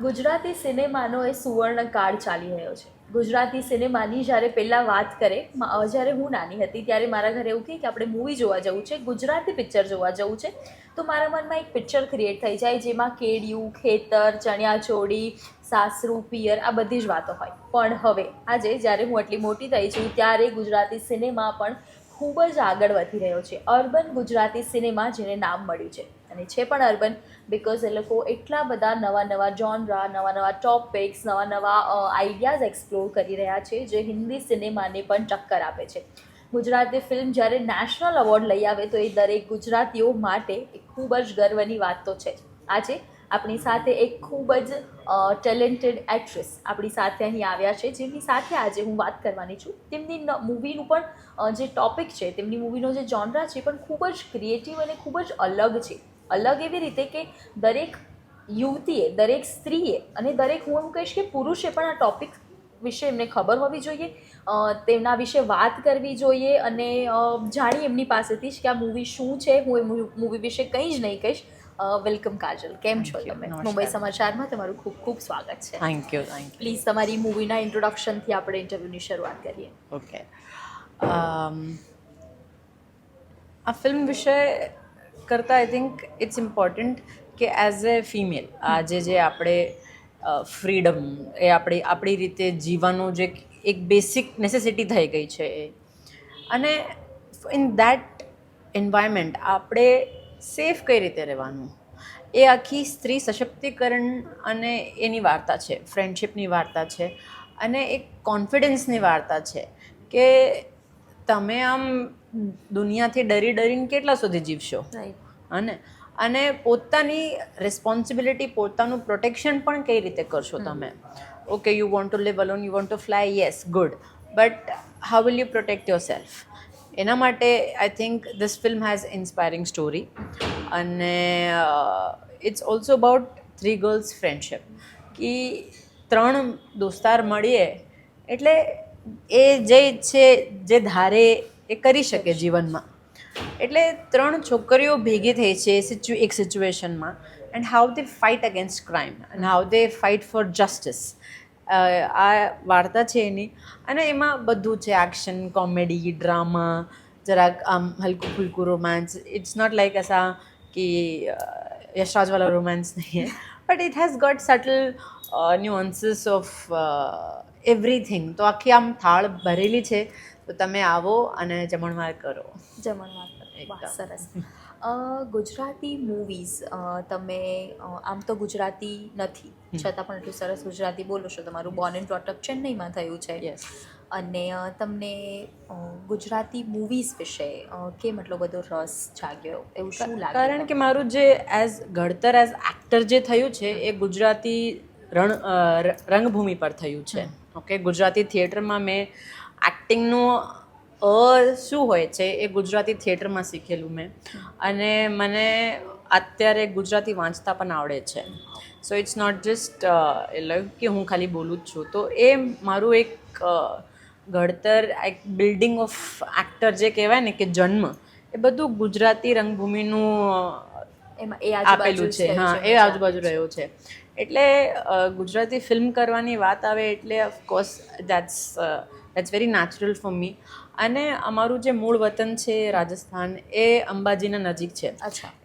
ગુજરાતી સિનેમાનો એ સુવર્ણ કાળ ચાલી રહ્યો છે. ગુજરાતી સિનેમાની જ્યારે પહેલાં વાત કરે જ્યારે હું નાની હતી ત્યારે મારા ઘરે એવું કે આપણે મૂવી જોવા જવું છે, ગુજરાતી પિક્ચર જોવા જવું છે, તો મારા મનમાં એક પિક્ચર ક્રિએટ થઈ જાય જેમાં કેડિયું, ખેતર, ચણિયાચોળી, સાસરું, પિયર આ બધી જ વાતો હોય. પણ હવે, આજે જ્યારે હું આટલી મોટી થઈ છું ત્યારે ગુજરાતી સિનેમા પણ ખૂબ જ આગળ વધી રહ્યો છે. અર્બન ગુજરાતી સિનેમા જેને નામ મળ્યું છે. અને છે પણ અર્બન બિકોઝ એ લોકો એટલા બધા નવા નવા જોનરા નવા નવા ટોપિક્સ નવા નવા આઈડિયાઝ એક્સપ્લોર કરી રહ્યા છે, જે હિન્દી સિનેમાને પણ ટક્કર આપે છે. ગુજરાતી ફિલ્મ જ્યારે નેશનલ એવોર્ડ લઈ આવે તો એ દરેક ગુજરાતીઓ માટે ખૂબ જ ગર્વની વાત તો છે. આજે આપણી સાથે એક ખૂબ જ ટેલેન્ટેડ એક્ટ્રેસ આપણી સાથે અહીં આવ્યા છે, જેમની સાથે આજે હું વાત કરવાની છું. તેમની મૂવીનું પણ જે ટોપિક છે, તેમની મૂવીનો જે જોનરા છે પણ ખૂબ જ ક્રિએટિવ અને ખૂબ જ અલગ છે. અલગ એવી રીતે કે દરેક યુવતીએ દરેક સ્ત્રીએ અને દરેક હું એમ કહીશ કે પુરુષે પણ આ ટોપિક વિશે એમને ખબર હોવી જોઈએ. તેમના વિશે વાત કરવી જોઈએ અને જાણી એમની પાસેથી જ કે આ મૂવી શું છે? હું એ મૂવી વિશે કંઈ જ નહીં કહીશ. વેલકમ કાજલ. કેમ છો તમે? મુંબઈ સમાચારમાં તમારું ખૂબ ખૂબ સ્વાગત છે. Thank you thank you please તમારી મૂવીના ઇન્ટ્રોડક્શનથી આપણે ઇન્ટરવ્યૂની શરૂઆત કરીએ. ઓકે આ ફિલ્મ વિશે કરતાં આઈ થિંક ઇટ્સ ઇમ્પોર્ટન્ટ કે એઝ એ ફિમેલ આજે જે આપણે ફ્રીડમ એ આપણી આપણી રીતે જીવવાનું જે એક બેસિક નેસેસિટી થઈ ગઈ છે એ. અને ઇન દેટ એન્વાયરમેન્ટ આપણે સેફ કઈ રીતે રહેવાનું? એ આખી સ્ત્રી સશક્તિકરણ અને એની વાર્તા છે ફ્રેન્ડશિપની વાર્તા છે, અને એક કોન્ફિડન્સની વાર્તા છે કે તમે આમ દુનિયાથી ડરી ડરીને કેટલા સુધી જીવશો? અને અને પોતાની રિસ્પોન્સિબિલિટી પોતાનું પ્રોટેક્શન પણ કઈ રીતે કરશો તમે? Okay you want to live alone you want to fly yes good but how will you protect yourself એના માટે I think this film has inspiring story અને it's also about three girls friendship કે ત્રણ દોસ્તાર મળીએ એટલે એ જે છે જે ધારે એ કરી શકે જીવનમાં. એટલે ત્રણ છોકરીઓ ભેગી થઈ છે સિચ્યુ એક સિચ્યુએશનમાં and how they fight against crime and how they fight for justice આ વાર્તા છે એની. અને એમાં બધું છે એક્શન કોમેડી ડ્રામા જરાક આમ હલકું ફુલકું રોમાન્સ ઇટ્સ નોટ લાઈક અસા કે યશરાજવાલા રોમાન્સ નહીં but it has got subtle nuances of everything તો આખી આમ થાળ ભરેલી છે. તો તમે આવો અને જમણવાર કરો. જમણવાર. વાહ સરસ. ગુજરાતી મૂવીઝ તમે આમ તો ગુજરાતી નથી છતાં પણ એટલું સરસ ગુજરાતી બોલો છો. તમારું બોર્ન એન્ડ બ્રોટઅપ ચેન્નઈમાં થયું છે. યસ અને તમને ગુજરાતી મૂવીઝ વિશે કેમ એટલો બધો રસ જાગ્યો? એવું શું લાગે કારણ કે મારું જે એઝ ઘડતર એઝ એક્ટર જે થયું છે એ ગુજરાતી રણ રંગભૂમિ પર થયું છે. ઓકે ગુજરાતી થિયેટરમાં મેં એક્ટિંગનું અ શું હોય છે એ ગુજરાતી થિયેટરમાં શીખેલું મેં. અને મને અત્યારે ગુજરાતી વાંચતા પણ આવડે છે. સો ઇટ્સ નોટ જસ્ટ એટલે કે હું ખાલી બોલું જ છું. તો એ મારું એક ઘડતર એક બિલ્ડિંગ ઓફ એક્ટર જે કહેવાય ને કે જન્મ એ બધું ગુજરાતી રંગભૂમિનું એમાં એ આપેલું છે. હા એ આજુબાજુ. રહ્યો છે. એટલે ગુજરાતી ફિલ્મ કરવાની વાત આવે એટલે of course that's that's very natural for me અને અમારું જે મૂળ વતન છે રાજસ્થાન એ અંબાજીના નજીક છે.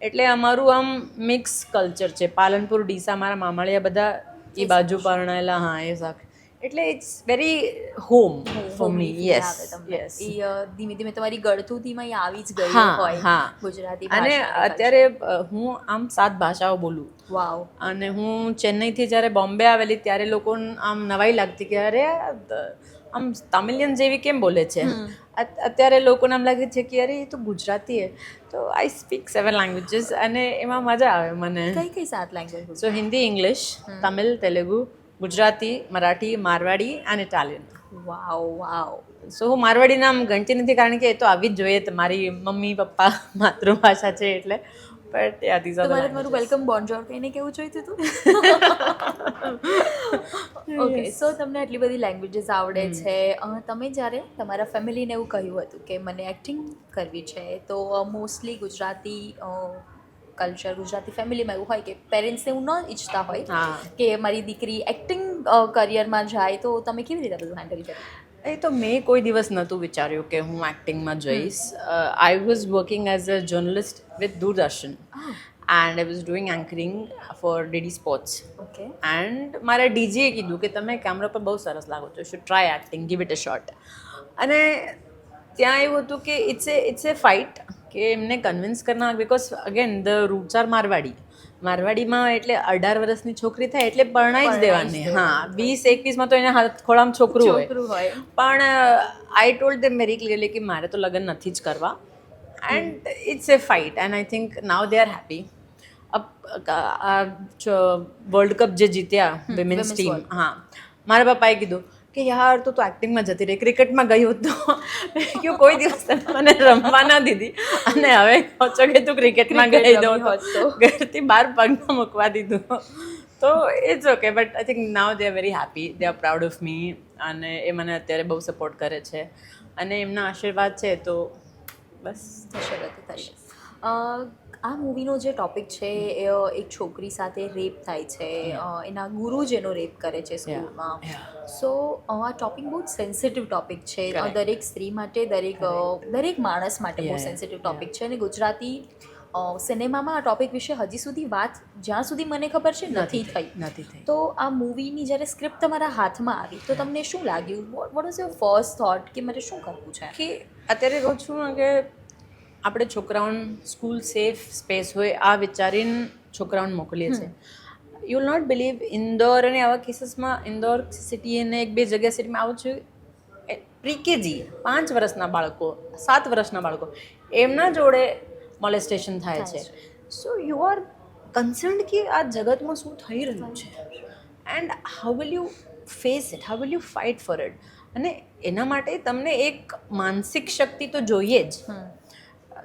એટલે અમારું આમ મિક્સ કલ્ચર છે. પાલનપુર ડીસા મારા મામાળિયા બધા એ બાજુ પરણાયેલા હા એ શાક એટલે it's very home for me yes yes ધીમે ધીમે તમારી ગળથુથીમાં આવી જ ગઈ હોય હા. ગુજરાતી અને અત્યારે હું આમ સાત ભાષાઓ બોલું. વાવ. અને હું ચેન્નઈથી જ્યારે બોમ્બે આવેલી ત્યારે લોકોને આમ નવાઈ લાગતી કે અરે આમ તમિલિયન જેવી કેમ બોલે છે? અત્યારે લોકોને આમ લાગે છે કે અરે એ તો ગુજરાતી હે. તો આઈ સ્પીક સેવન લેંગ્વેજીસ અને એમાં મજા આવે મને. કઈ કઈ સાત language so Hindi English Tamil Telugu Gujarati Marathi Marwari અને ઇટાલિયન. વાવ વાવ સો હું મારવાડી નામ ગણતી નથી કારણ કે એ તો આવી જ જોઈએ. મારી મમ્મી પપ્પા માતૃભાષા છે એટલે. બટ યા ધીઝ આર તમારે મારું વેલકમ બોન્જોર કહીને કેવું જોઈતું હતું? ઓકે સો તમને આટલી બધી લેંગ્વેજીસ આવડે છે. તમે જ્યારે તમારા ફેમિલીને એવું કહ્યું હતું કે મને એક્ટિંગ કરવી છે તો મોસ્ટલી ગુજરાતી કલ્ચર ગુજરાતી ફેમિલીમાં એવું હોય કે પેરેન્ટ્સને એવું ન ઈચ્છતા હોય કે મારી દીકરી એક્ટિંગ કરિયરમાં જાય તો તમે કેવી રીતે બધું હેન્ડલ કર્યું? એ તો મેં કોઈ દિવસ નહોતું વિચાર્યું કે હું એક્ટિંગમાં જઈશ. I was working as a journalist with Doordarshan and I was doing anchoring for DD sports okay and મારા ડીજીએ કીધું કે તમે કેમેરા પર બહુ સરસ લાગો છો should try acting give it a shot અને ત્યાં એવું હતું કે it's a it's a fight કે એમને કન્વિન્સ કરના because again the roots are Marwari. મારવાડીમાં એટલે અઢાર વર્ષની છોકરી થાય એટલે પરણાઈ જ દેવાની. હા વીસ એકવીસમાં તો એને હાથ ખોળામાં છોકરું હોય. પણ I told them very clearly કે મારે તો લગ્ન નથી જ કરવા. And it's a fight and I think now they are happy world cup જે જીત્યા વિમેન્સ ટીમ હા. મારા પપ્પાએ કીધું કે યાર તો તું એક્ટિંગમાં જતી રહી. ક્રિકેટમાં ગઈ હોત તો કે કોઈ દિવસ મને રમવા ના દીધી. અને હવે છો કે તું ક્રિકેટમાં ગઈ દો હોત તો. ઘરથી બહાર પગમાં મૂકવા દીધું. તો it's okay but I think now they are very happy they are proud of me અને એ મને અત્યારે બહુ સપોર્ટ કરે છે. અને એમના આશીર્વાદ છે તો બસ થશે થશે આ મૂવીનો જે ટોપિક છે એ એક છોકરી સાથે રેપ થાય છે એના ગુરુ જેનો રેપ કરે છે સ્કૂલમાં સો આ ટોપિક બહુ જ સેન્સિટિવ ટોપિક છે. દરેક સ્ત્રી માટે દરેક દરેક માણસ માટે બહુ સેન્સિટિવ ટોપિક છે. અને ગુજરાતી સિનેમામાં આ ટોપિક વિશે હજી સુધી વાત જ્યાં સુધી મને ખબર છે નથી થઈ. નથી થઈ. તો આ મૂવીની જ્યારે સ્ક્રિપ્ટ તમારા હાથમાં આવી તો તમને શું લાગ્યું? What what was your first thought કે મારે શું કરવું છે? કે અત્યારે કહું છું કે આપણે છોકરાઓને સ્કૂલ સેફ સ્પેસ હોય આ વિચારીને છોકરાઓને મોકલીએ છીએ. You will not believe Indore અને આવા કેસીસમાં ઇન્દોર સિટી અને એક બે જગ્યા સિટીમાં આવું છું પ્રીકેજી પાંચ વર્ષના બાળકો સાત વર્ષના બાળકો એમના જોડે મોલેસ્ટેશન થાય છે. સો યુ આર કન્સર્ન કે આ જગતમાં શું થઈ રહ્યું છે? And how will you face it how will you fight for it અને એના માટે તમને એક માનસિક શક્તિ તો જોઈએ જ.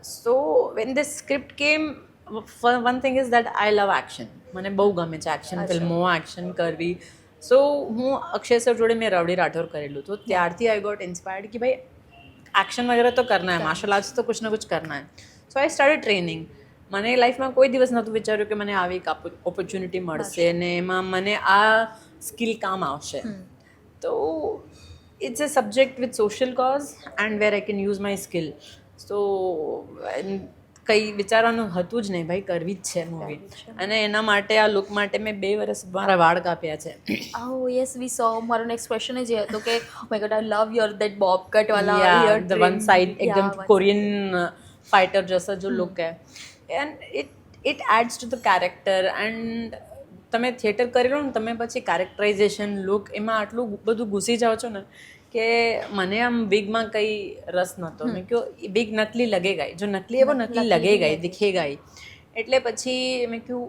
So when the script came one thing is that I love action મને બહુ ગમે છે એક્શન ફિલ્મો એક્શન કરવી. સો હું અક્ષય સર જોડે મેં રવડી રાઠોર કરેલું તો ત્યારથી આઈ ગોટ ઇન્સ્પાયર્ડ કે ભાઈ એક્શન વગેરે તો કરના હે. માર્શલ આર્ટ્સ તો કુછ ના કુછ કરના હે. સો આઈ સ્ટાર્ટેડ ટ્રેનિંગ મને લાઈફમાં કોઈ દિવસ નહોતું વિચાર્યું કે મને આવી એક ઓપોર્ચ્યુનિટી મળશે અને એમાં મને આ સ્કિલ કામ આવશે. તો it's a subject with social cause and where I can use my skill so કંઈ વિચારવાનું હતું જ નહીં ભાઈ કરવી જ છે મૂવી અને એના માટે આ લુક માટે મેં બે વર્ષ મારા વાળ કાપ્યા છે. ઓ યસ વી સો મારો નેક્સ્ટ ક્વેશ્ચન જ હતો કે my god I love your that bob cut વાલા હેર ધ વન સાઇડ એકદમ કોરિયન ફાઇટર જૈસા જો લુક હે. And it it adds to the character and તમે થિયેટર કરી ને તમે પછી કેરેક્ટરાઇઝેશન લુક એમાં આટલું બધું ઘૂસી જાઓ છો ને કે મને આમ વિગમાં કંઈ રસ નહોતો. મેં કહ્યું વિગ નકલી લગે ગઈ જો નકલી એવો નકલી લગે ગઈ દિખે ગઈ એટલે પછી મેં કહ્યું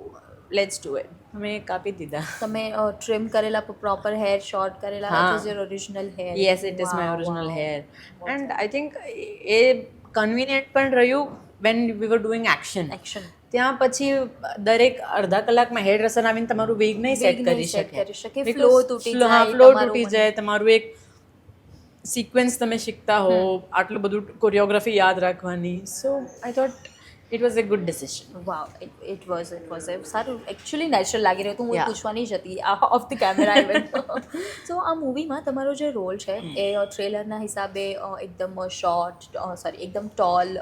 લેટ્સ ડુ ઇટ મેં કાપી દીધા. તમે ટ્રીમ કરેલા પ્રોપર હેર શોર્ટ કરેલા is your original hair yes it is my original hair and I think a convenient પણ રહ્યું when we were doing action action ત્યાં પછી દરેક અડધા કલાકમાં હેર ડ્રેસર આવીને તમારું વેગ નહીં સેટ કરી શકે. ફ્લો તૂટી જાય તમારું એક સિક્વન્સ તમે શીખતા હો આટલું બધું કોરિયોગ્રાફી યાદ રાખવાની. So I thought it was a good decision wow it was it was સારું એકચ્યુઅલી નેચરલ લાગી રહ્યું હતું. હું પૂછવાની જ હતી ઓફ ધ કેમેરા સો આ મૂવીમાં તમારો જે રોલ છે એ ટ્રેલરના હિસાબે એકદમ શોર્ટ સોરી એકદમ ટોલ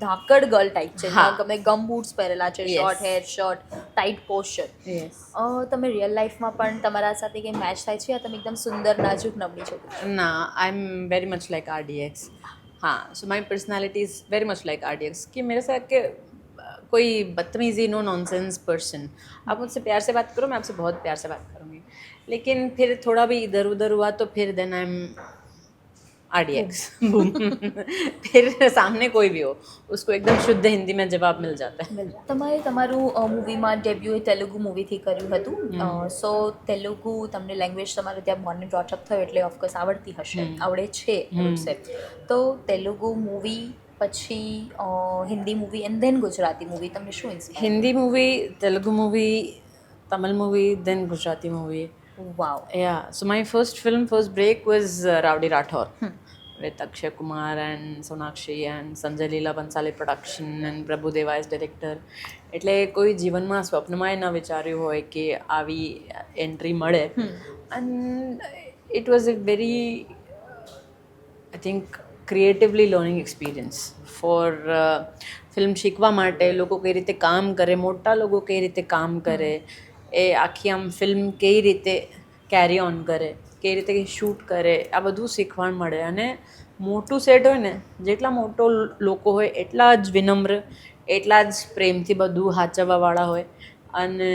ધાકડ ગર્લ ટાઈપ છે. તમે ગમ બૂટ્સ પહેરેલા છે short hair short tight posture તમે રિયલ લાઈફમાં પણ તમારા સાથે કંઈ મેચ થાય છે યા તમે એકદમ સુંદર નાજુક નબળી છો? ના I am very much like RDX हाँ so my personality is very much like R D X कि मेरे साथ के कोई बदतमीजी नो नॉनसेंस पर्सन आप मुझसे प्यार से बात करो, मैं आपसे बहुत प्यार से बात करूँगी। लेकिन फिर थोड़ा भी इधर उधर हुआ तो फिर then I am are D x फिर सामने कोई भी हो उसको एकदम शुद्ध हिंदी में जवाब मिल जाता है તમારે તમારું મૂવીમાં ડેબ્યુ એ તેલુગુ મૂવીથી કર્યું હતું સો તેલુગુ તમને લેંગ્વેજ તમારે ત્યાં બોર્ન બ્રોટઅપ થયો એટલે ઓફકોર્સ આવડતી હશે આવડે છે છે તો તેલુગુ મૂવી પછી અ, Hindi movie and then Gujarati movie તમને શું inspire Hindi movie Telugu movie Tamil movie then Gujarati movie wow Yeah, so my first film, first break was uh, Rowdy Rathore, With Akshay Kumar and Sonakshi and Sanjay Leela Bansali production and Prabhu Deva as director. એટલે કોઈ જીવનમાં સ્વપ્નમાં ન વિચાર્યું હોય કે આવી entry મળે. And it was a very I think creatively learning experience for film શીખવા માટે લોકો કઈ રીતે કામ કરે મોટા લોકો કઈ રીતે કામ કરે એ આખી આમ ફિલ્મ કઈ રીતે કેરી ઓન કરે. કઈ રીતે શૂટ કરે આ બધું શીખવા મળે. અને મોટું સેટ હોય ને જેટલા મોટો લોકો હોય એટલા જ વિનમ્ર એટલા જ પ્રેમથી બધું હાચવવાવાળા હોય. અને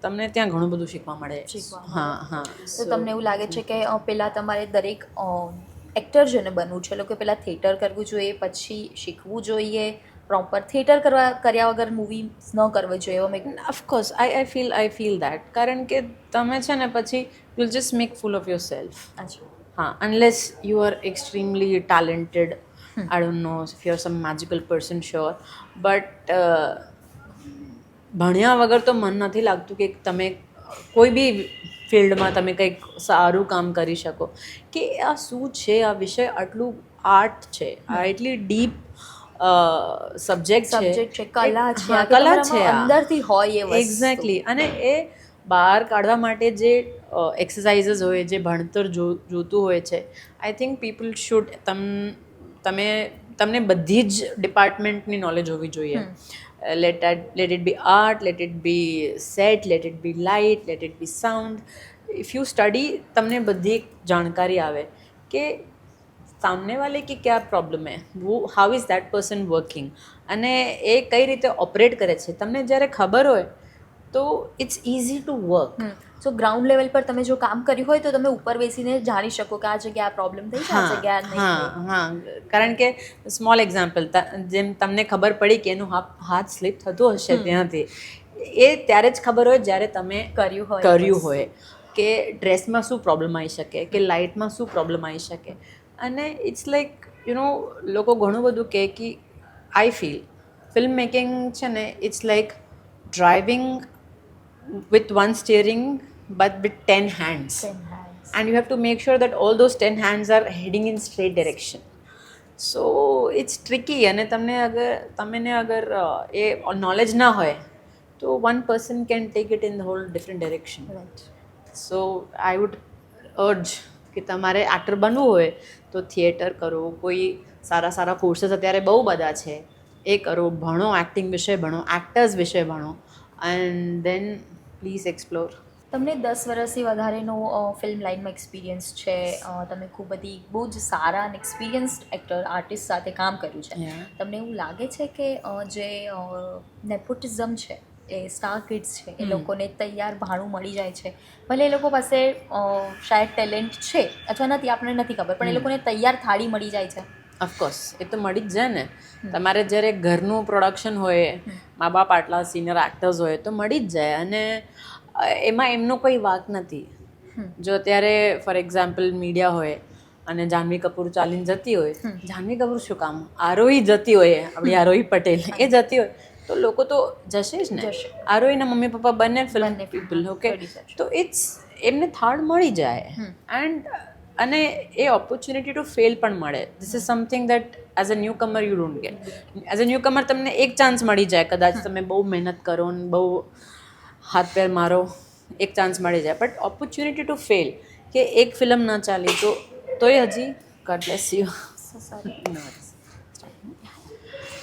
તમને ત્યાં ઘણું બધું શીખવા મળે. હા હા. તો તમને એવું લાગે છે કે પહેલાં તમારે દરેક એક્ટર જેને બનવું છે લોકો પહેલાં થિયેટર કરવું જોઈએ પછી શીખવું જોઈએ પ્રોપર થિયેટર કરવા કર્યા વગર મૂવી ન કરવી જોઈએ એવો મેં of course I I feel I feel that કારણ કે તમે છે ને પછી you'll just make fool of yourself અચ્છા. હા unless you are extremely talented I don't know if you are some magical person sure but ભણ્યા વગર તો મન નથી લાગતું કે તમે કોઈ બી ફિલ્ડમાં તમે કંઈક સારું કામ કરી શકો. કે આ શું છે? આ વિષય આટલું આર્ટ છે. આ એટલી ડીપ સબ્જેક્ટ છે. સબ્જેક્ટ છે કલા છે. કલા છે અંદરથી હોય એ એક્ઝેક્ટલી અને એ બહાર કાઢવા માટે જે એક્સરસાઇઝીસ હોય જે ભણતર જો જોતું હોય છે આઈ થિંક પીપલ શુડ તમ તમે તમને બધી જ ડિપાર્ટમેન્ટની નોલેજ હોવી જોઈએ. Let let it be art let it be set let it be light let it be sound if you study તમને બધી જાણકારી આવે કે સામને વાલે કે ક્યાં પ્રોબ્લેમ હે વુ how is that person working અને એ કઈ રીતે ઓપરેટ કરે છે? તમને જ્યારે ખબર હોય તો it's easy to work so ground level પર તમે જો કામ કર્યું હોય તો તમે ઉપર બેસીને જાણી શકો કે આ જગ્યાએ આ પ્રોબ્લેમ થઈ છે આ જગ્યાએ નહીં હા કારણ કે સ્મોલ એક્ઝામ્પલ જેમ તમને ખબર પડી કે એનું હાથ સ્લીપ થતું હશે ત્યાંથી એ ત્યારે જ ખબર હોય જ્યારે તમે કર્યું હોય કર્યું હોય કે ડ્રેસમાં શું પ્રોબ્લેમ આવી શકે કે લાઇટમાં શું પ્રોબ્લેમ આવી શકે. અને ઇટ્સ લાઈક યુ નો લોકો ઘણું બધું કહે કે આઈ ફીલ ફિલ્મ મેકિંગ છે ને it's like driving with one steering but with ten hands and you have to make sure that all those ten hands are heading in straight direction so it's tricky અને તમને અગર તમને અગર એ knowledge ના હોય તો one person can take it in the whole different direction. So I would urge કે તમારે એક્ટર બનવું હોય તો થિયેટર કરો કોઈ સારા સારા કોર્સીસ અત્યારે બહુ બધા છે. એ કરો ભણો એક્ટિંગ વિશે ભણો એક્ટર્સ વિશે ભણો એન્ડ દેન પ્લીઝ એક્સપ્લોર તમને દસ વર્ષથી વધારેનો ફિલ્મ લાઇનમાં એક્સપિરિયન્સ છે. તમે ખૂબ બધી બહુ જ સારા અને એક્સપિરિયન્સ્ડ એક્ટર આર્ટિસ્ટ સાથે કામ કર્યું છે. તમને એવું લાગે છે કે જે નેપોટિઝમ છે એ સ્ટાર કિડ્સ છે એ લોકોને તૈયાર ભાણું મળી જાય છે. ભલે એ લોકો પાસે શાયદ ટેલેન્ટ છે અથવા નથી આપણને નથી ખબર પણ એ લોકોને તૈયાર થાળી મળી જાય છે. ઓફકોર્સ એ તો મળી જ જાય ને. તમારે જ્યારે ઘરનું પ્રોડક્શન હોય મા બાપ આટલા સિનિયર એક્ટર્સ હોય તો મળી જ જાય. અને એમાં એમનો કોઈ વાક નથી. જો અત્યારે ફોર એક્ઝામ્પલ મીડિયા હોય અને જાહ્નવી કપૂર ચાલીને જતી હોય જાહ્નવી કપૂર શું કામ? આરોહી જતી હોય આપણી આરોહી પટેલ એ જતી હોય. તો લોકો તો જશે જ ને? આરો આરોહીના મમ્મી પપ્પા બંને ફિલ્મ પીપલ ઓકે તો ઇટ્સ એમને થાળ મળી જાય. એન્ડ અને એ ઓપોર્ચ્યુનિટી ટુ ફેલ પણ મળે. This is something that as a newcomer you don't get as a newcomer તમને એક ચાન્સ મળી જાય. કદાચ તમે બહુ મહેનત કરો ને બહુ હાથ પેર મારો એક ચાન્સ મળી જાય. બટ ઓપોર્ચ્યુનિટી ટુ ફેલ કે એક ફિલ્મ ના ચાલી તો તોય હજી god bless you So sorry.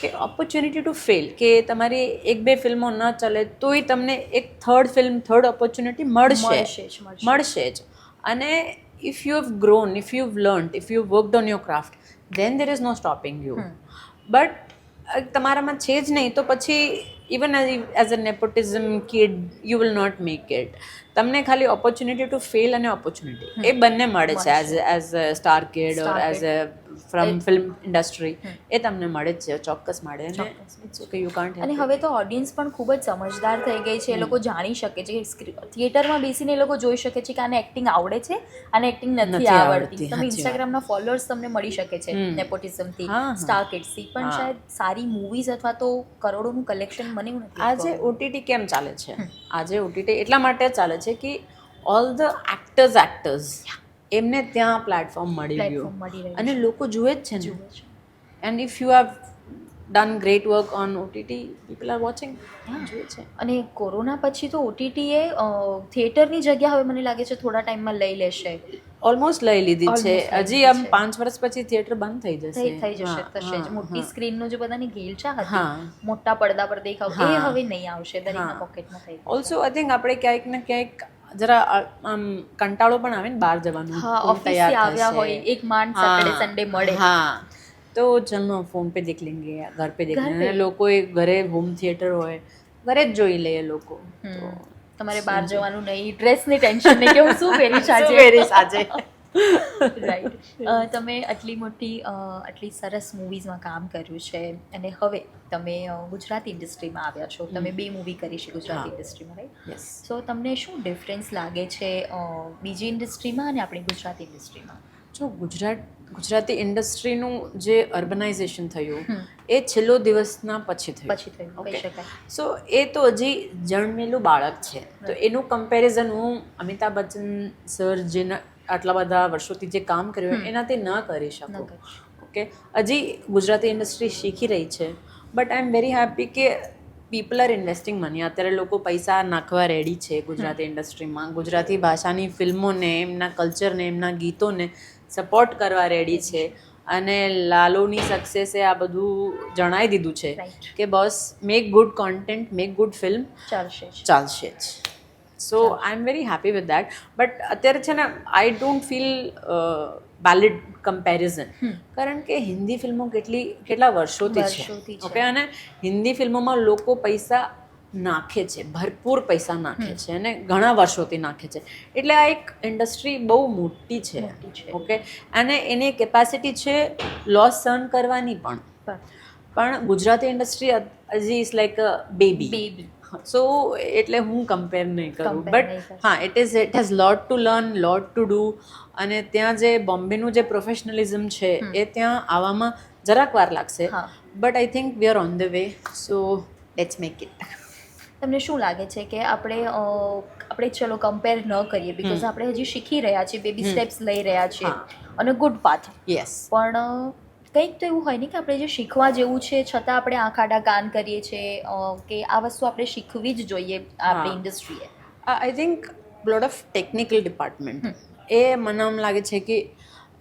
કે ઓપોર્ચ્યુનિટી ટુ ફેલ કે તમારી એક બે ફિલ્મો ન ચાલે તોય તમને એક થર્ડ ફિલ્મ થર્ડ ઓપોર્ચ્યુનિટી મળશે. મળશે જ, અને if you have grown if you learn if you worked on your craft then there is no stopping you but તમારામાં છે જ નહીં તો પછી even as a nepotism kid you will not make it તમને ખાલી ઓપોર્ચ્યુનિટી ટુ ફેલ અને opportunity એ બંને મળે છે as as a star kid or as a from film industry એ તમને મળે જ છે ચોક્કસ મળે. અને ઓકે યુ કાન્ટ અને હવે તો ઓડિયન્સ પણ ખૂબ જ સમજદાર થઈ ગઈ છે એ લોકો જાણી શકે છે કે થિયેટરમાં બેસીને એ લોકો જોઈ શકે છે કે આને એક્ટિંગ આવડે છે અને એક્ટિંગ નથી આવડતી. તમે ઇન્સ્ટાગ્રામના ફોલોઅર્સ તમને મળી શકે છે. નેપોટિઝમથી. સ્ટાર કિડ્સથી પણ શાયદ સારી મૂવીઝ અથવા તો કરોડોનું કલેક્શન મને એવું નથી આજે ઓટીટી કેમ ચાલે છે? આજે ઓટીટી એટલા માટે ચાલે છે કે ઓલ ધ એક્ટર્સ એક્ટર્સ એમને ત્યાં પ્લેટફોર્મ મળી ગયું. રહ્યું અને લોકો જુએ જ છે ને. And if you have done great work on OTT people are watching જુએ છે. અને કોરોના પછી તો ઓટીટીએ થિયેટરની જગ્યા હવે મને લાગે છે થોડા ટાઈમમાં લઈ લેશે. ઓલમોસ્ટ લઈ લીધી છે. હજી આમ પાંચ વર્ષ પછી થિયેટર બંધ થઈ જશે. થઈ જશે. થશે જ. મોટી સ્ક્રીન સ્ક્રીનનો જે બધાની ઘેલચા હતી મોટા પડદા પર દેખાવ એ હવે નહીં આવશે. દરેકના. પોકેટમાં થઈ ઓલસો આઈ થિંક આપણે ક્યાંક ને ક્યાંક જરા આમ કંટાળો પણ આવે ને બહાર જવાનું. હા ઓફિસ આવ્યા હોય એક માંડ હા, સેટરડે સન્ડે મળે. હા. તો ચલનો ફોન પે દેખ લેંગે ઘર પે દેખ લેંગે. લોકોએ ઘરે હોમ થિયેટર હોય ઘરે જ જોઈ લે લોકો. તો તમારે બહાર જવાનું નહીં ડ્રેસની ટેન્શન નહીં કે હું શું પહેરીશ આજે? પહેરીશ આજે? રાઈટ તમે આટલી મોટી આટલી સરસ મૂવીઝમાં કામ કર્યું છે અને હવે તમે ગુજરાતી ઇન્ડસ્ટ્રીમાં આવ્યા છો. તમે બે મૂવી કરી છે ગુજરાતી ઇન્ડસ્ટ્રીમાં રાઈટ સો તમને શું ડિફરન્સ લાગે છે બીજી ઇન્ડસ્ટ્રીમાં અને આપણી ગુજરાતી ઇન્ડસ્ટ્રીમાં જો ગુજરાત ગુજરાતી ઇન્ડસ્ટ્રીનું જે અર્બનાઇઝેશન થયું એ છેલ્લો દિવસના પછી થયું. પછી થયું ઓકે સો એ તો હજી જન્મેલું બાળક છે. તો એનું કમ્પેરિઝન હું અમિતાભ બચ્ચન સર જેના આટલા બધા વર્ષોથી જે કામ કર્યું એનાથી ન કરી શકું. ઓકે હજી ગુજરાતી ઇન્ડસ્ટ્રી શીખી રહી છે. But I am very happy કે પીપલ આર ઇન્વેસ્ટિંગ મની અત્યારે લોકો પૈસા નાખવા રેડી છે ગુજરાતી ઇન્ડસ્ટ્રીમાં. ગુજરાતી ભાષાની ફિલ્મોને એમના કલ્ચરને એમના ગીતોને સપોર્ટ કરવા રેડી છે. અને લાલુની સક્સેસે આ બધું જણાવી દીધું છે કે બસ make good content make good film ચાલશે ચાલશે જ. So I am very happy with that but અત્યારે છે ને I don't feel valid comparison કારણ કે હિન્દી ફિલ્મો કેટલી કેટલા વર્ષોથી છે. ઓકે અને હિન્દી ફિલ્મોમાં લોકો પૈસા નાખે છે ભરપૂર પૈસા નાખે છે અને ઘણા વર્ષોથી નાખે છે. એટલે આ એક ઇન્ડસ્ટ્રી બહુ મોટી છે. ઓકે? અને એની કેપેસિટી છે લોસ સર્ન કરવાની પણ. પણ પણ ગુજરાતી ઇન્ડસ્ટ્રી હજી is like a baby baby so એટલે હું કમ્પેર નહીં કરું. બટ હા it is it has lot to learn lot to do અને ત્યાં જે બોમ્બેનું જે પ્રોફેશનલિઝમ છે એ ત્યાં આવવામાં જરાક વાર લાગશે. But I think we are on the way so let's make it તમને શું લાગે છે કે આપણે આપણે ચલો કમ્પેર ન કરીએ બીકોઝ આપણે હજી શીખી રહ્યા છીએ બેબી સ્ટેપ્સ લઈ રહ્યા છીએ અને ગુડ પાથ યસ પણ કંઈક તો એવું હોય ને કે આપણે જે શીખવા જેવું છે છતાં આપણે આંખ આડા કાન કરીએ છીએ કે આ વસ્તુ આપણે શીખવી જ જોઈએ આપણી. ઇન્ડસ્ટ્રીએ I think blood of technical department એ મને એમ લાગે છે કે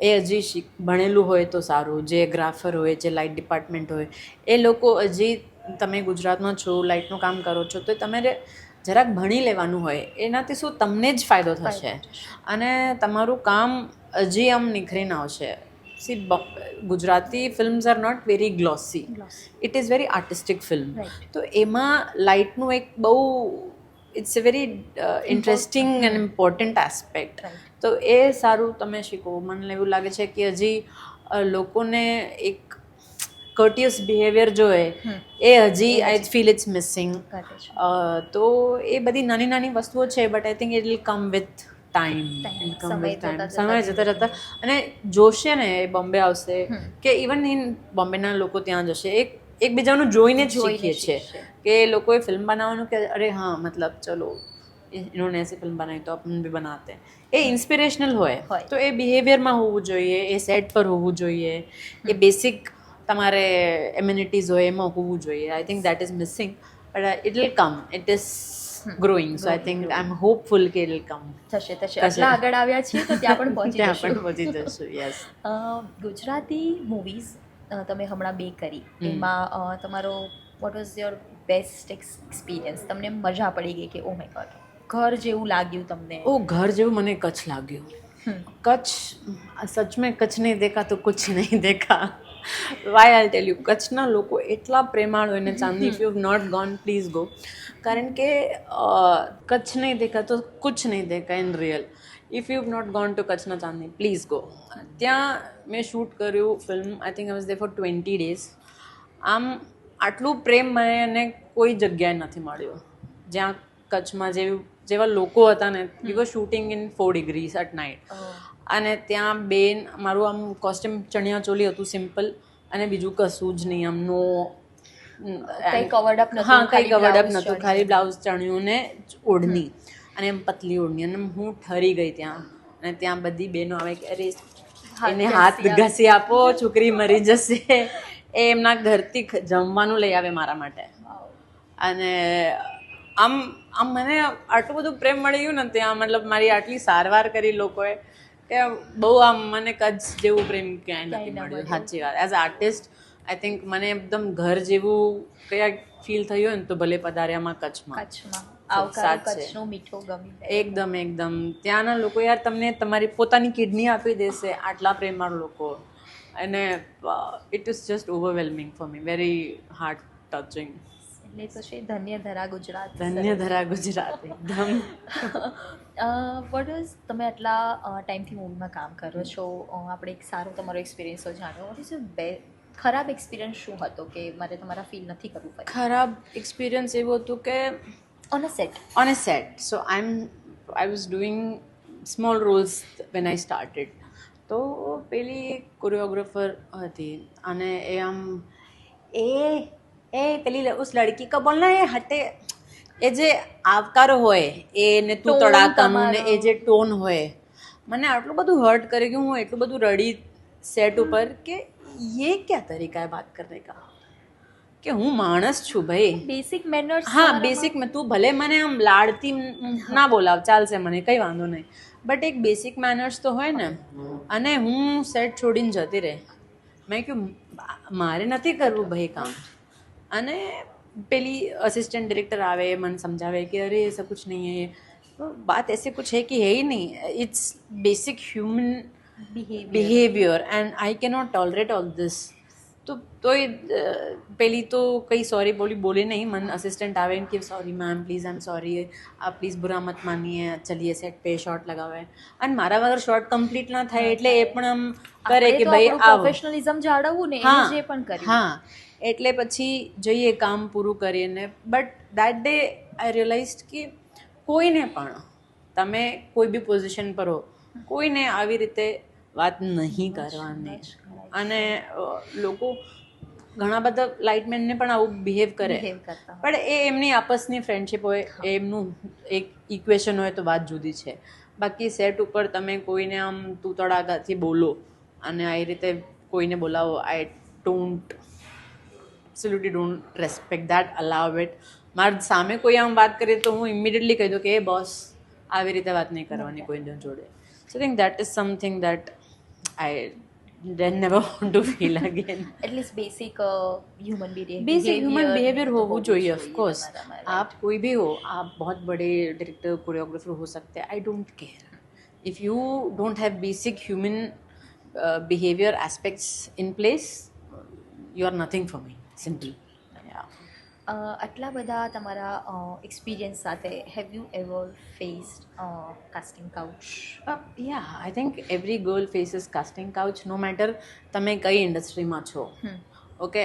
એ હજી શીખ ભણેલું હોય તો સારું જે ગ્રાફર હોય જે લાઇટ ડિપાર્ટમેન્ટ હોય એ લોકો હજી તમે ગુજરાતમાં છો લાઇટનું કામ કરો છો તો તમારે જરાક ભણી લેવાનું હોય એનાથી શું તમને જ ફાયદો થશે. અને તમારું કામ હજી આમ નીખરીને આવશે. See Gujarati films are not very glossy it is very artistic film તો એમાં લાઇટનું એક બહુ it's a very interesting and important aspect તો એ સારું તમે શીખો. મને એવું લાગે છે કે હજી લોકોને એક કર્ટિયસ બિહેવિયર જોઈએ એ હજી આઈ ફીલ ઇટ્સ મિસિંગ તો એ બધી નાની નાની વસ્તુઓ છે but I think it will come with time come with time સમય જતા જતા અને જોશે ને એ બોમ્બે આવશે કે ઇવન ઇન બોમ્બેના લોકો ત્યાં જશે એક એકબીજાનું જોઈને જ શીખીએ છીએ કે લોકોએ ફિલ્મ બનાવવાનું કે અરે હા મતલબ ચલો ઇન્હોને એસી ફિલ્મ બનાવી તો આપણને બી બનાવતે એ ઇન્સ્પિરેશનલ હોય તો એ બિહેવિયરમાં હોવું જોઈએ એ સેટ પર હોવું જોઈએ એ બેસિક તમારે એમ્યુનિટીઝ હોય એમાં હોવું જોઈએ. I think that is missing but it will come it is growing so I think I am hopeful કે ઇટ કમ થશે થશે. આટલા આગળ આવ્યા છીએ તો ત્યાં પણ પહોંચી ત્યાં પણ પહોંચી જશું યસ ગુજરાતી મૂવીઝ તમે હમણાં બે કરી. એમાં તમારો what was your best experience તમને મજા પડી ગઈ કે ઓ માય ગોડ ઘર જેવું લાગ્યું તમને? ઓ ઘર જેવું મને કચ્છ લાગ્યું. કચ્છ સચ મેં કચ્છ નહીં દેખા તો કુછ નહીં દેખા. વાય આઈ ટેલ યુ કચ્છના લોકો એટલા પ્રેમાળ હોય ને ચાંદની if you not gone please go કારણ કે કચ્છ નહીં દેખા તો કુછ નહીં દેખા in real if you not gone to કચ્છના ચાંદની પ્લીઝ ગો ત્યાં મેં શૂટ કર્યું film I think I was there for twenty days આમ, આટલું પ્રેમ મને એને કોઈ જગ્યાએ નથી મળ્યો. જ્યાં કચ્છમાં જેવું, જેવા લોકો હતા ને we were shooting in four degrees at night અને ત્યાં બેન મારું આમ કોસ્ટ્યુમ ચણિયા ચોલી હતું સિમ્પલ અને બીજું કશું જ નહીં આમ નો કંઈ covered up હા કંઈ કવર્ડ અપ નહોતું ખાલી બ્લાઉઝ ચણ્યું ને ઓઢણી અને એમ પતલી ઓઢણી અને હું ઠરી ગઈ ત્યાં. અને ત્યાં બધી બહેનો આવે કે અરે એને હાથ ઘસી આપો છોકરી મરી જશે. એ એમના ઘરથી જમવાનું લઈ આવે મારા માટે. અને આમ આમ મને આટલું બધું પ્રેમ મળી ગયું ને ત્યાં મતલબ મારી આટલી સારવાર કરી લોકોએ કે બહુ આમ મને કચ્છ જેવું પ્રેમ ક્યાંય નથી મળ્યું. સાચી વાત. એઝ આર્ટિસ્ટ આઈ થિંક મને એકદમ ઘર જેવું કયા ફીલ થયું હોય ને તો ભલે પધાર્યામાં કચ્છમાં. કચ્છમાં. એકદમ એકદમ. ત્યાંના લોકો યાર તમને તમારી પોતાની કિડની આપી દેશે આટલા પ્રેમાળ લોકો. અને it is just overwhelming for me very heart touching એટલે તો છે ધન્ય ધરા ગુજરાત ધન્ય ધરા ગુજરાત એકદમ. વોટ ઇઝ તમે આટલા ટાઈમથી મૂવીમાં કામ કરો છો? આપણે એક સારો તમારો એક્સપિરિયન્સ જાણ્યો. વોટ ઇઝ બે ખરાબ એક્સપિરિયન્સ શું હતો કે મારે તમારા ફીલ નથી કરવું પડે ખરાબ એક્સપિરિયન્સ એવું હતું કે on a set on a set so I am I was doing small roles when I started તો પેલી કોરિયોગ્રાફર હતી અને એ આમ એ એ પેલી ઉસ લડકી કા બોલના એ હટે એ જે આવકારો હોય એને તું તડાકમ ને એ જે ટોન હોય મને આટલું બધું હર્ટ કરે ગયું હું એટલું બધું રડી સેટ ઉપર કે યે ક્યા તરીકા હે બાત કરને કા? કે હું માણસ છું ભાઈ. બેસિક મેનર્સ હા બેસિક મેં તું ભલે મને આમ લાડતી ના બોલાવ ચાલશે મને કંઈ વાંધો નહીં. બટ એક બેસિક મેનર્સ તો હોય ને અને હું સેટ છોડીને જતી રહે. મેં કહ્યું મારે નથી કરવું ભાઈ કામ. અને પેલી અસિસ્ટન્ટ ડિરેક્ટર આવે મને સમજાવે કે અરે ऐसा कुछ नहीं है तो बात ऐसे कुछ है कि है ही नहीं it's basic human behaviour behaviour and I cannot tolerate all this તો તોય અ, પેલી તો કંઈ સોરી બોલી બોલી નહીં મને અસિસ્ટન્ટ આવે ને કે sorry ma'am please I am sorry आप प्लीज़ बुरा मत मानिए चलिए सेट पे शॉट लगावे અને મારા વગર શોર્ટ કમ્પ્લીટ ના થાય એટલે એ પણ આમ કરે કે ભાઈ આવો પ્રોફેશનલિઝમ જાળવવું ને હા એને જે પણ કર્યું હા એટલે પછી જઈએ કામ પૂરું કરીને. But that day I realize કે કોઈને પણ તમે કોઈ બી પોઝિશન પર હો કોઈને આવી રીતે વાત નહીં કરવાની. અને લોકો ઘણા બધા લાઇટમેનને પણ આવું બિહેવ કરે. પણ એ એમની આપસની ફ્રેન્ડશિપ હોય એ એમનું એક ઇક્વેશન હોય તો વાત જુદી છે. બાકી સેટ ઉપર તમે કોઈને આમ તું તડાગાથી બોલો અને આ રીતે કોઈને બોલાવો I don't absolutely don't respect that allow it મારા સામે કોઈ આમ વાત કરે તો હું ઇમિડિયેટલી કહી દઉં કે એ બોસ આવી રીતે વાત નહીં કરવાની કોઈની જોડે so think that is something that I then never want to feel again at least basic uh, human behavior basic human behavior होવું જોઈએ of course आप कोई भी हो आप बहुत बड़े डायरेक्टर कोरियोग्राफर हो सकते हैं I don't care if you don't have basic human behavior aspects in place you are nothing for me simple આટલા બધા તમારા એક્સપિરિયન્સ સાથે have you ever faced casting couch yeah I think every girl faces casting couch no matter તમે કઈ ઇન્ડસ્ટ્રીમાં છો. Okay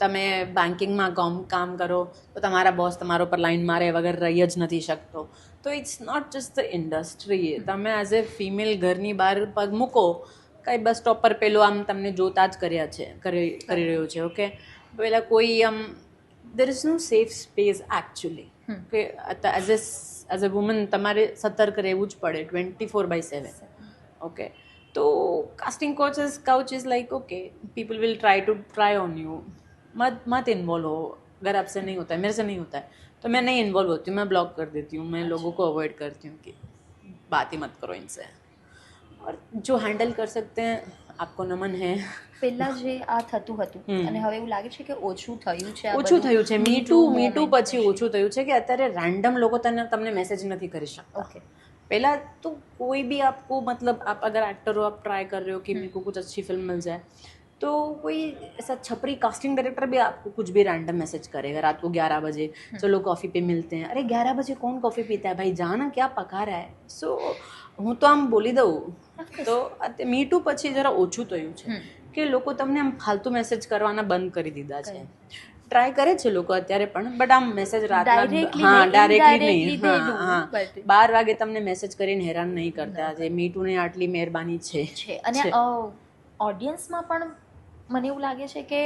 તમે બેન્કિંગમાં કામ કામ કરો તો તમારા બોસ તમારા પર લાઈન મારે વગર રહી જ નથી શકતો. તો it's not just the industry તમે એઝ એ ફિમેલ ઘરની બહાર પગ મૂકો કંઈ બસ સ્ટોપ પર પેલું આમ તમને જોતા જ કર્યા છે કરી રહ્યું છે ઓકે પેલા કોઈ આમ there is no safe space actually કે as a as a woman તમારે સતર્ક રહેવું જ પડે twenty four by seven okay तो casting coaches couch is like okay people will try to try on you मत मत इन्वॉल्व हो अगर आपसे नहीं होता है मेरे से नहीं होता है तो मैं नहीं इन्वॉल्व होती हूँ मैं ब्लॉक कर देती हूँ मैं लोगों को अवॉइड करती हूँ कि बात ही मत करो इनसे और जो हैंडल कर सकते हैं आपको नमन है પહેલા જે આ થતું હતું હમ. અને હવે એવું લાગે છે કે ઓછું થયું છે આ ઓછું બધું? થયું છે Me me too Too me too moment પછી ઓછું થયું છે કે અત્યારે રેન્ડમ લોકો તને તમને મેસેજ નથી કરી શકતા ओके पहला तो कोई भी आपको मतलब आप अगर एक्टर हो आप ट्राई कर रहे हो कि मेरे को कुछ अच्छी फिल्म मिल जाए तो कोई ऐसा छपरी कास्टिंग डायरेक्टर भी आपको कुछ भी रैंडम मैसेज करेगा रात को ग्यारह बजे चलो कॉफ़ी पे मिलते हैं अरे ग्यारह बजे कौन कॉफ़ी पीता है भाई जाना क्या पका रहा है સો હું તો આમ બોલી દઉં તો મીટુ પછી જરા ઓછું થયું છે. કે લોકો તમને આમ ફાલતુ મેસેજ કરવાના બંધ કરી દીધા છે. ટ્રાય કરે છે લોકો અત્યારે પણ બટ આમ મેસેજ રાતના હા ડાયરેક્ટલી નહીં હા હા. બાર વાગે તમને મેસેજ કરીને હેરાન નહીં કરતા જે મીટુને આટલી મહેરબાની છે. અને ઓડિયન્સમાં પણ મને એવું લાગે છે કે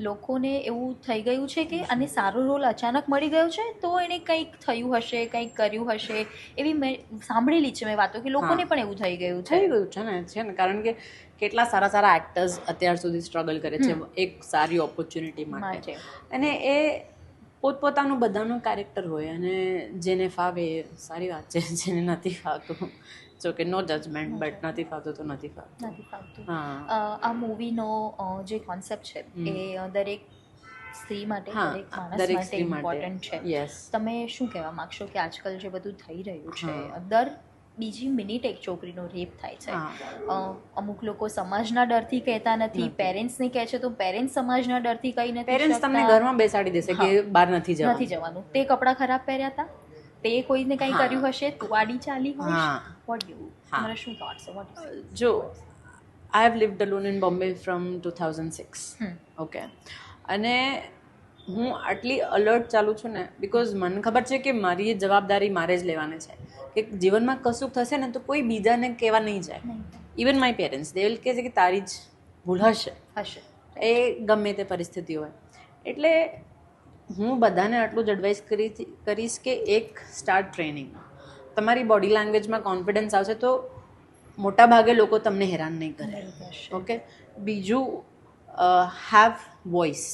લોકોને એવું થઈ ગયું છે કે અને સારો રોલ અચાનક મળી ગયો છે તો એણે કંઈક થયું હશે કંઈક કર્યું હશે એવી મેં સાંભળેલી છે મેં વાતો કે લોકોને પણ એવું થઈ ગયું છે. થઈ ગયું છે ને છે ને કારણ કે કેટલા સારા સારા એક્ટર્સ અત્યાર સુધી સ્ટ્રગલ કરે છે એક સારી ઓપોર્ચ્યુનિટી માટે. અને એ પોતપોતાનું બધાનું કેરેક્ટર હોય અને જેને ફાવે સારી વાત છે જેને નથી ફાવતું. જો કે નો જજમેન્ટ બટ નથી ફાવતું તો નથી ફાવતું. નથી ફાવતું. આ મૂવીનો જે કોન્સેપ્ટ છે એ દરેક સ્ત્રી માટે દરેક માણસ માટે ઇમ્પોર્ટન્ટ છે. તમે શું કહેવા માંગશો કે આજકાલ જે બધું થઈ રહ્યું છે. દર બીજી મિનિટ એક છોકરીનો રેપ થાય છે. અમુક લોકો સમાજના ડરથી કહેતા નથી પેરેન્ટ્સ પેરેન્ટ્સને કહે છે તો પેરેન્ટ્સ સમાજના ડરથી કહી નથી પેરેન્ટ્સ તમને ઘરમાં બેસાડી દેશે કે બહાર નથી જવાનું. તે કપડાં ખરાબ પહેર્યા હતા તે કોઈને કંઈ કર્યું હશે તું આડી ચાલી હોય હા. વોટ યુ હા. શું થોટ્સ છે? વોટ જો I have lived alone in Bombay from two thousand six okay અને હું આટલી અલર્ટ ચાલુ છું ને બિકોઝ મને ખબર છે કે મારી જવાબદારી મારે જ લેવાની છે. કે જીવનમાં કશું થશે ને તો કોઈ બીજાને કહેવા નહીં જાય. Even my parents they will કહે છે કે તારી જ ભૂલ હશે. હશે. એ ગમે તે પરિસ્થિતિ હોય. એટલે હું બધાને આટલું જ એડવાઇસ કરી કરીશ કે એક સ્ટાર્ટ ટ્રેનિંગ તમારી બોડી લેંગ્વેજમાં કોન્ફિડન્સ આવશે તો મોટા ભાગે લોકો તમને હેરાન નહીં કરે. ઓકે? બીજું હેવ વોઇસ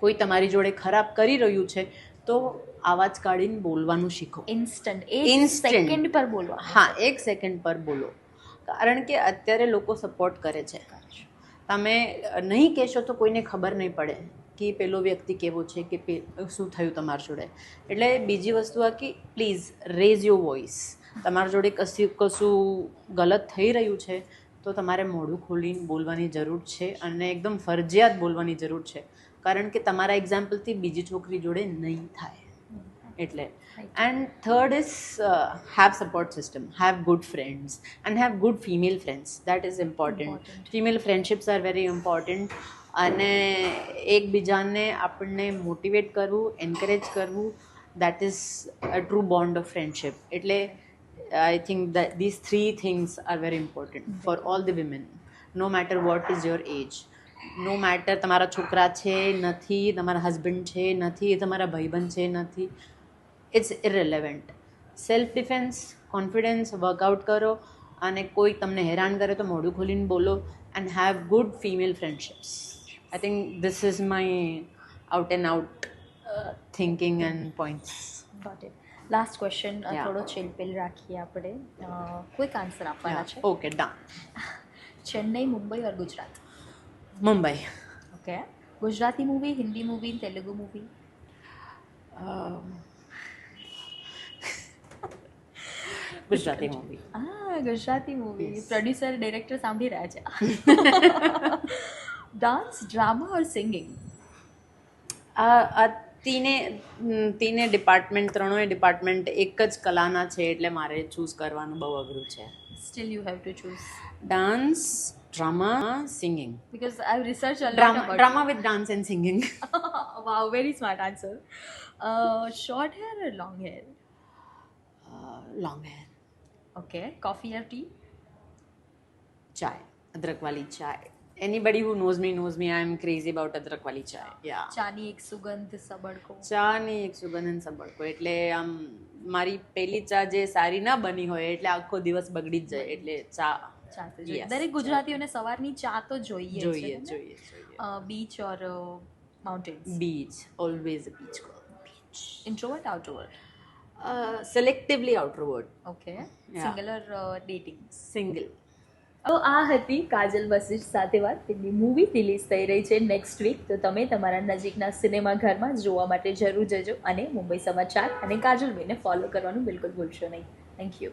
કોઈ તમારી જોડે ખરાબ કરી રહ્યું છે તો આવાજ કાઢીને બોલવાનું શીખો. ઇન્સ્ટન્ટ એ સેકન્ડ પર બોલવા હા એક સેકન્ડ પર બોલો. કારણ કે અત્યારે લોકો સપોર્ટ કરે છે. તમે નહીં કહેશો તો કોઈને ખબર નહીં પડે. કે પેલો વ્યક્તિ કેવો છે કે શું થયું તમારી જોડે? એટલે બીજી વસ્તુ આ કે પ્લીઝ રેઝ યોર વોઇસ તમારા જોડે કશું કશું ગલત થઈ રહ્યું છે તો તમારે મોઢું ખોલીને બોલવાની જરૂર છે અને એકદમ ફરજિયાત બોલવાની જરૂર છે. કારણ કે તમારા એક્ઝામ્પલથી બીજી છોકરી જોડે નહીં થાય. એટલે. And third is have support system have good friends and have good female friends that is important female friendships are very important અને એકબીજાને આપણને મોટિવેટ કરવું એન્કરેજ કરવું that is a true bond of friendship એટલે I think that this three things are very important for all the women no matter what is your age no matter તમારા છોકરા છે, નથી, તમારા હસબન્ડ છે, નથી તમારા ભાઈબંધ છે, નથી. It's irrelevant self defence confidence workout કરો અને કોઈ તમને હેરાન કરે તો મોઢું ખોલીને બોલો and have good female friendships I this is my my out and out thinking and points. Got it. Last question. થોડો ચિલપિલ રાખીએ આપણે ક્વિક આન્સર આપવાના છે okay done Chennai Mumbai or Gujarat Mumbai okay Gujarati movie Hindi movie Telugu movie Gujarati movie હા Gujarati movie producer director સાંભળી રહ્યા છે dance drama ઓર singing આ તીને તીને ડિપાર્ટમેન્ટ ત્રણેય ડિપાર્ટમેન્ટ એક જ કલાના છે એટલે મારે ચૂઝ કરવાનું બહુ અઘરું છે. Still you have to choose dance drama singing because I research a lot about drama with dance and singing wow very smart answer short hair or long hair long hair okay coffee or tea chai અદરક વાલી chai anybody who knows me knows me I am crazy અદરક વાલી ચાય યા ચાની એક સુગંધ સબડકો ચાની એક સુગંધ સબડકો એટલે આમ મારી પહેલી ચા જે સારી ના બની હોય એટલે આખો દિવસ બગડી જ જાય એટલે ચા દરેક ગુજરાતીઓને સવારની ચા તો જોઈએ જોઈએ જોઈએ beach or mountains beach always beach introvert outrovert selectively outward okay Yeah. Single or dating single તો આ હતી કાજલ વશિષ્ઠ સાથે વાત. તેમની મૂવી રિલીઝ થઈ રહી છે નેક્સ્ટ વીક તો તમે તમારા નજીકના સિનેમા ઘરમાં જોવા માટે જરૂર જજો અને મુંબઈ સમાચાર અને કાજલબેને ફોલો કરવાનું બિલકુલ ભૂલશો નહીં. Thank you